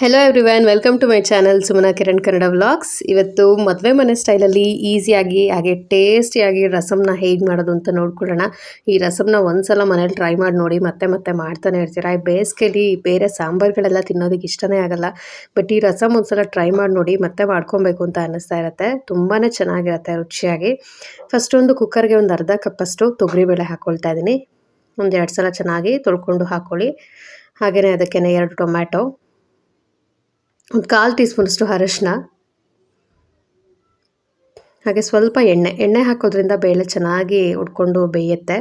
Hello van welcome to my channel Sumana Kiran Kannada vlogs ಇವತ್ತು ಮದುವೆ ಮನೆ ಸ್ಟೈಲಲ್ಲಿ ಈಸಿಯಾಗಿ ಹಾಗೆ ಟೇಸ್ಟಿಯಾಗಿ ರಸಮ್ನ ಹೇಗೆ ಮಾಡೋದು ಅಂತ ನೋಡ್ಕೊಳ್ಳೋಣ. ಈ ರಸಮ್ನ ಒಂದ್ಸಲ ಮನೇಲಿ ಟ್ರೈ ಮಾಡಿ ನೋಡಿ, ಮತ್ತೆ ಮತ್ತೆ ಮಾಡ್ತಾನೆ ಇರ್ತೀರ? ಈ ಬೇಸಿಗೆಲಿ ಬೇರೆ ಸಾಂಬಾರುಗಳೆಲ್ಲ ತಿನ್ನೋದಕ್ಕೆ ಇಷ್ಟನೇ ಆಗಲ್ಲ. ಬಟ್ ಈ ರಸಮ್ ಒಂದ್ಸಲ ಟ್ರೈ ಮಾಡಿ ನೋಡಿ, ಮತ್ತೆ ಮಾಡ್ಕೊಬೇಕು ಅಂತ ಅನ್ನಿಸ್ತಾ ಇರುತ್ತೆ. ತುಂಬಾ ಚೆನ್ನಾಗಿರುತ್ತೆ ರುಚಿಯಾಗಿ. ಫಸ್ಟ್ ಒಂದು ಕುಕ್ಕರ್ಗೆ ಒಂದು ಅರ್ಧ ಕಪ್ಪಷ್ಟು ತೊಗರಿಬೇಳೆ ಹಾಕ್ಕೊಳ್ತಾ ಇದ್ದೀನಿ. ಒಂದು ಎರಡು ಸಲ ಚೆನ್ನಾಗಿ ತೊಳ್ಕೊಂಡು ಹಾಕ್ಕೊಳ್ಳಿ ಹಾಗೆಯೇ ಅದಕ್ಕೆ ಎರಡು ಟೊಮ್ಯಾಟೊ. ಒಂದು ಕಾಲು ಟೀ ಸ್ಪೂನಷ್ಟು ಅರಶಿನ, ಹಾಗೆ ಸ್ವಲ್ಪ ಎಣ್ಣೆ ಎಣ್ಣೆ ಹಾಕೋದ್ರಿಂದ ಬೇಳೆ ಚೆನ್ನಾಗಿ ಉಡ್ಕೊಂಡು ಬೇಯುತ್ತೆ.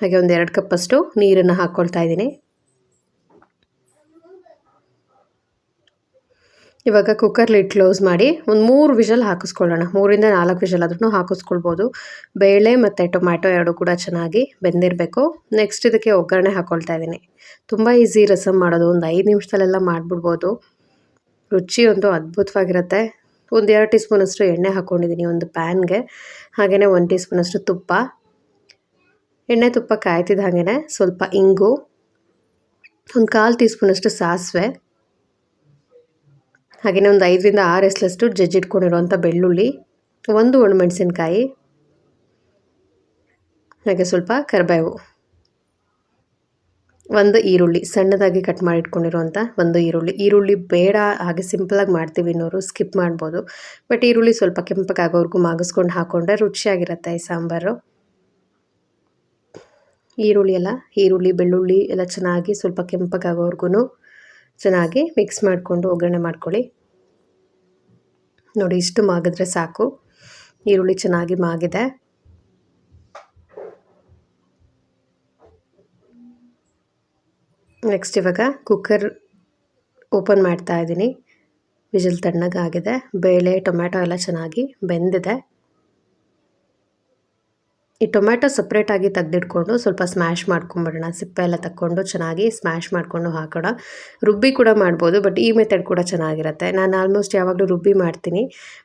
ಹಾಗೆ ಒಂದು ಎರಡು ಕಪ್ಪಷ್ಟು ನೀರನ್ನು ಹಾಕ್ಕೊಳ್ತಾ ಇದ್ದೀನಿ. ಇವಾಗ ಕುಕ್ಕರ್ ಲಿಡ್ ಕ್ಲೋಸ್ ಮಾಡಿ ಒಂದು ಮೂರು ವಿಷಲ್ ಹಾಕಿಸ್ಕೊಳ್ಳೋಣ. ಮೂರಿಂದ ನಾಲ್ಕು ವಿಷಲ್ ಆದ್ರೂ ಹಾಕಿಸ್ಕೊಳ್ಬೋದು. ಬೇಳೆ ಮತ್ತು ಟೊಮ್ಯಾಟೊ ಎರಡು ಕೂಡ ಚೆನ್ನಾಗಿ ಬೆಂದಿರಬೇಕು. ನೆಕ್ಸ್ಟ್ ಇದಕ್ಕೆ ಒಗ್ಗರಣೆ ಹಾಕ್ಕೊಳ್ತಾ ಇದ್ದೀನಿ. ತುಂಬ ಈಸಿ ರಸಮ್ ಮಾಡೋದು. ಒಂದು ಐದು ನಿಮಿಷದಲ್ಲೆಲ್ಲ ಮಾಡಿಬಿಡ್ಬೋದು. ರುಚಿ ಒಂದು ಅದ್ಭುತವಾಗಿರುತ್ತೆ. ಒಂದು ಎರಡು ಟೀ ಸ್ಪೂನಷ್ಟು ಎಣ್ಣೆ ಹಾಕ್ಕೊಂಡಿದ್ದೀನಿ ಒಂದು ಪ್ಯಾನ್ಗೆ ಹಾಗೆಯೇ ಒಂದು ಟೀ ಸ್ಪೂನಷ್ಟು ತುಪ್ಪ. ಎಣ್ಣೆ ತುಪ್ಪ ಕಾಯ್ತಿದ್ದ ಹಾಗೆಯೇ ಸ್ವಲ್ಪ ಇಂಗು. ಒಂದು ಕಾಲು ಟೀ ಸ್ಪೂನಷ್ಟು ಸಾಸಿವೆ. ಹಾಗೆಯೇ ಒಂದು ಐದರಿಂದ ಆರು ಎಸ್ಲಷ್ಟು ಜಜ್ಜಿಟ್ಕೊಂಡಿರುವಂಥ ಬೆಳ್ಳುಳ್ಳಿ, ಒಂದು ಒಣಮೆಣಸಿನ್ಕಾಯಿ, ಹಾಗೆ ಸ್ವಲ್ಪ ಕರಿಬೇವು. ಒಂದು ಈರುಳ್ಳಿ, ಸಣ್ಣದಾಗಿ ಕಟ್ ಮಾಡಿಟ್ಕೊಂಡಿರುವಂಥ ಒಂದು ಈರುಳ್ಳಿ. ಈರುಳ್ಳಿ ಬೇಡ, ಹಾಗೆ ಸಿಂಪಲಾಗಿ ಮಾಡ್ತೀವಿ ಇನ್ನೋರು ಸ್ಕಿಪ್ ಮಾಡ್ಬೋದು. ಬಟ್ ಈರುಳ್ಳಿ ಸ್ವಲ್ಪ ಕೆಂಪಗಾಗೋವರೆಗೂ ಮಾಗಿಸ್ಕೊಂಡು ಹಾಕ್ಕೊಂಡ್ರೆ ರುಚಿಯಾಗಿರುತ್ತೆ ಈ ಸಾಂಬಾರು. ಈರುಳ್ಳಿ ಎಲ್ಲ, ಈರುಳ್ಳಿ, ಬೆಳ್ಳುಳ್ಳಿ ಎಲ್ಲ ಚೆನ್ನಾಗಿ ಸ್ವಲ್ಪ ಕೆಂಪಗಾಗೋವರೆಗೂ ಚೆನ್ನಾಗಿ ಮಿಕ್ಸ್ ಮಾಡಿಕೊಂಡು ಒಗ್ಗರಣೆ ಮಾಡ್ಕೊಳ್ಳಿ. ನೋಡಿ ಇಷ್ಟು ಮಾಗಿದ್ರೆ ಸಾಕು. ಈರುಳ್ಳಿ ಚೆನ್ನಾಗಿ ಮಾಗಿದೆ. ನೆಕ್ಸ್ಟ್ ಇವಾಗ ಕುಕ್ಕರ್ ಓಪನ್ ಮಾಡ್ತಾ ಇದ್ದೀನಿ. ವಿಜಿಲ್ ತಣ್ಣಗಾಗಿದೆ. ಬೇಳೆ, ಟೊಮ್ಯಾಟೊ ಎಲ್ಲ ಚೆನ್ನಾಗಿ ಬೆಂದಿದೆ. ಈ ಟೊಮ್ಯಾಟೊ ಸಪ್ರೇಟಾಗಿ ತೆಗೆದಿಟ್ಕೊಂಡು ಸ್ವಲ್ಪ ಸ್ಮ್ಯಾಶ್ ಮಾಡ್ಕೊಂಬಿಡೋಣ. ಸಿಪ್ಪೆ ಎಲ್ಲ ತಗೊಂಡು ಚೆನ್ನಾಗಿ ಸ್ಮ್ಯಾಶ್ ಮಾಡಿಕೊಂಡು ಹಾಕೋಣ. ರುಬ್ಬಿ ಕೂಡ ಮಾಡ್ಬೋದು ಬಟ್ ಈ ಮೆಥಡ್ ಕೂಡ ಚೆನ್ನಾಗಿರುತ್ತೆ. ನಾನು ಆಲ್ಮೋಸ್ಟ್ ಯಾವಾಗಲೂ ರುಬ್ಬಿ ಮಾಡ್ತೀನಿ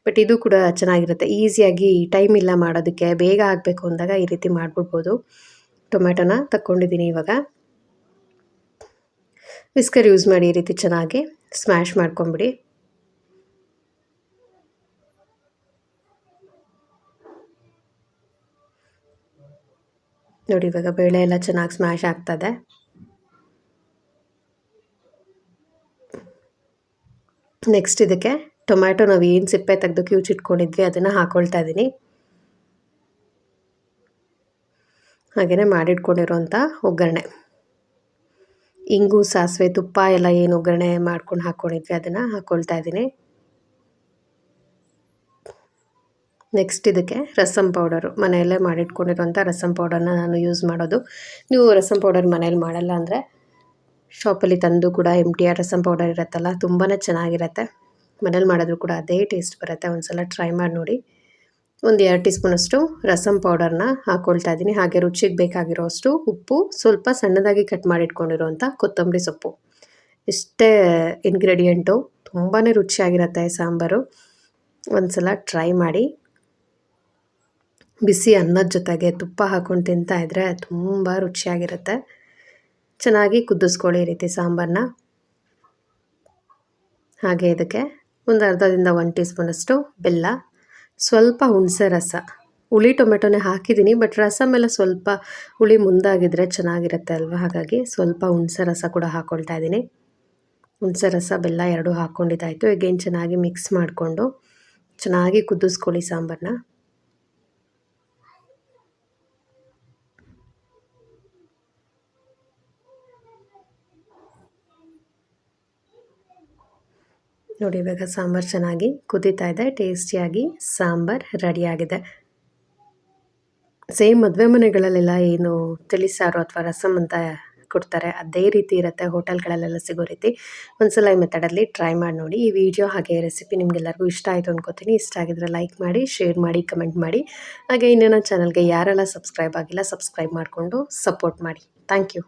ಬಟ್ ಇದು ಕೂಡ ಚೆನ್ನಾಗಿರುತ್ತೆ. ಈಸಿಯಾಗಿ ಟೈಮ್ ಇಲ್ಲ ಮಾಡೋದಕ್ಕೆ, ಬೇಗ ಆಗಬೇಕು ಅಂದಾಗ ಈ ರೀತಿ ಮಾಡಿಬಿಡ್ಬೋದು. ಟೊಮ್ಯಾಟೊನ ತಕ್ಕೊಂಡಿದ್ದೀನಿ ಇವಾಗ. ವಿಸ್ಕರ್ ಯೂಸ್ ಮಾಡಿ ಈ ರೀತಿ ಚೆನ್ನಾಗಿ ಸ್ಮ್ಯಾಶ್ ಮಾಡ್ಕೊಂಬಿಡಿ. ನೋಡಿ, ಇವಾಗ ಬೇಳೆ ಎಲ್ಲ ಚೆನ್ನಾಗಿ ಸ್ಮ್ಯಾಶ್ ಆಗ್ತದೆ. ನೆಕ್ಸ್ಟ್ ಇದಕ್ಕೆ ಟೊಮ್ಯಾಟೊ ನಾವು ಏನು ಸಿಪ್ಪೆ ತೆಗೆದು ಕ್ಯೂಚಿಟ್ಕೊಂಡಿದ್ವಿ ಅದನ್ನು ಹಾಕ್ಕೊಳ್ತಾ ಇದ್ದೀನಿ ಹಾಗೆಯೇ ಮಾಡಿಟ್ಕೊಂಡಿರೋಂಥ ಒಗ್ಗರಣೆ. ಇಂಗು, ಸಾಸಿವೆ, ತುಪ್ಪ ಎಲ್ಲ ಏನು ಒಗ್ಗರಣೆ ಮಾಡ್ಕೊಂಡು ಹಾಕ್ಕೊಂಡಿದ್ವಿ ಅದನ್ನು ಹಾಕ್ಕೊಳ್ತಾ ಇದ್ದೀನಿ ನೆಕ್ಸ್ಟ್ ಇದಕ್ಕೆ ರಸಂ ಪೌಡರು ಮನೆಯಲ್ಲೇ ಮಾಡಿಟ್ಕೊಂಡಿರುವಂಥ ರಸಂ ಪೌಡರ್ನ ನಾನು ಯೂಸ್ ಮಾಡೋದು. ನೀವು ರಸಂ ಪೌಡರ್ ಮನೇಲಿ ಮಾಡಲ್ಲ ಅಂದರೆ ಶಾಪಲ್ಲಿ ತಂದು ಕೂಡ M T R rasam powder ಇರುತ್ತಲ್ಲ ತುಂಬಾ ಚೆನ್ನಾಗಿರುತ್ತೆ. ಮನೇಲಿ ಮಾಡಿದ್ರು ಕೂಡ ಅದೇ ಟೇಸ್ಟ್ ಬರುತ್ತೆ. ಒಂದು ಸಲ ಟ್ರೈ ಮಾಡಿ ನೋಡಿ. ಒಂದು ಎರಡು ಟೀ ಸ್ಪೂನಷ್ಟು ರಸಂ ಪೌಡರ್ನ ಹಾಕ್ಕೊಳ್ತಾ ಇದ್ದೀನಿ. ಹಾಗೆ ರುಚಿಗೆ ಬೇಕಾಗಿರೋಷ್ಟು ಉಪ್ಪು, ಸ್ವಲ್ಪ ಸಣ್ಣದಾಗಿ ಕಟ್ ಮಾಡಿಟ್ಕೊಂಡಿರುವಂಥ ಕೊತ್ತಂಬರಿ ಸೊಪ್ಪು. ಇಷ್ಟೇ ಇಂಗ್ರೀಡಿಯೆಂಟು ತುಂಬಾ ರುಚಿಯಾಗಿರುತ್ತೆ ಸಾಂಬಾರು. ಒಂದು ಸಲ ಟ್ರೈ ಮಾಡಿ. ಬಿಸಿ ಅನ್ನದ ಜೊತೆಗೆ ತುಪ್ಪ ಹಾಕ್ಕೊಂಡು ತಿಂತಾ ಇದ್ದರೆ ತುಂಬ ರುಚಿಯಾಗಿರುತ್ತೆ. ಚೆನ್ನಾಗಿ ಕುದಿಸ್ಕೊಳ್ಳಿ ರೀತಿ ಸಾಂಬಾರನ್ನ ಹಾಗೆ ಇದಕ್ಕೆ ಒಂದು ಅರ್ಧದಿಂದ ಒನ್ ಟೀ ಸ್ಪೂನಷ್ಟು ಬೆಲ್ಲ, ಸ್ವಲ್ಪ ಹುಣಸೆ ರಸ. ಹುಳಿ ಟೊಮೆಟೊನೇ ಹಾಕಿದ್ದೀನಿ, ಬಟ್ ರಸ ಮೇಲೆ ಸ್ವಲ್ಪ ಹುಳಿ ಮುಂದಾಗಿದ್ದರೆ ಚೆನ್ನಾಗಿರುತ್ತೆ ಅಲ್ವಾ? ಹಾಗಾಗಿ ಸ್ವಲ್ಪ ಹುಣಸೆ ರಸ ಕೂಡ ಹಾಕ್ಕೊಳ್ತಾ ಇದ್ದೀನಿ. ಹುಣಸೆ ರಸ, ಬೆಲ್ಲ ಎರಡೂ ಹಾಕ್ಕೊಂಡಿದ್ದಾಯಿತು. ಈಗೇನು ಚೆನ್ನಾಗಿ ಮಿಕ್ಸ್ ಮಾಡಿಕೊಂಡು ಚೆನ್ನಾಗಿ ಕುದಿಸ್ಕೊಳ್ಳಿ ಸಾಂಬಾರನ್ನ ನೋಡಿ, ಇವಾಗ ಸಾಂಬಾರು ಚೆನ್ನಾಗಿ ಕುದೀತಾ ಇದೆ. ಟೇಸ್ಟಿಯಾಗಿ ಸಾಂಬಾರು ರೆಡಿಯಾಗಿದೆ. ಸೇಮ್ ಮದುವೆ ಮನೆಗಳಲ್ಲೆಲ್ಲ ಏನು ತಿಳಿಸಾರು ಅಥವಾ ರಸಮ್ ಅಂತ ಕೊಡ್ತಾರೆ. ಅದೇ ರೀತಿ ಇರುತ್ತೆ, ಹೋಟೆಲ್ಗಳಲ್ಲೆಲ್ಲ ಸಿಗೋ ರೀತಿ. ಒಂದ್ಸಲ ಈ ಮೆಥಡಲ್ಲಿ ಟ್ರೈ ಮಾಡಿ ನೋಡಿ. ಈ ವಿಡಿಯೋ ಹಾಗೆ ರೆಸಿಪಿ ನಿಮಗೆಲ್ಲರಿಗೂ ಇಷ್ಟ ಆಯಿತು ಅನ್ಕೋತೀನಿ. ಇಷ್ಟ ಆಗಿದ್ರೆ ಲೈಕ್ ಮಾಡಿ, ಶೇರ್ ಮಾಡಿ, ಕಮೆಂಟ್ ಮಾಡಿ. ಹಾಗೆ ಇನ್ನೇನೋ ಚಾನಲ್ಗೆ ಯಾರೆಲ್ಲ ಸಬ್ಸ್ಕ್ರೈಬ್ ಆಗಿಲ್ಲ, ಸಬ್ಸ್ಕ್ರೈಬ್ ಮಾಡಿಕೊಂಡು ಸಪೋರ್ಟ್ ಮಾಡಿ. Thank you.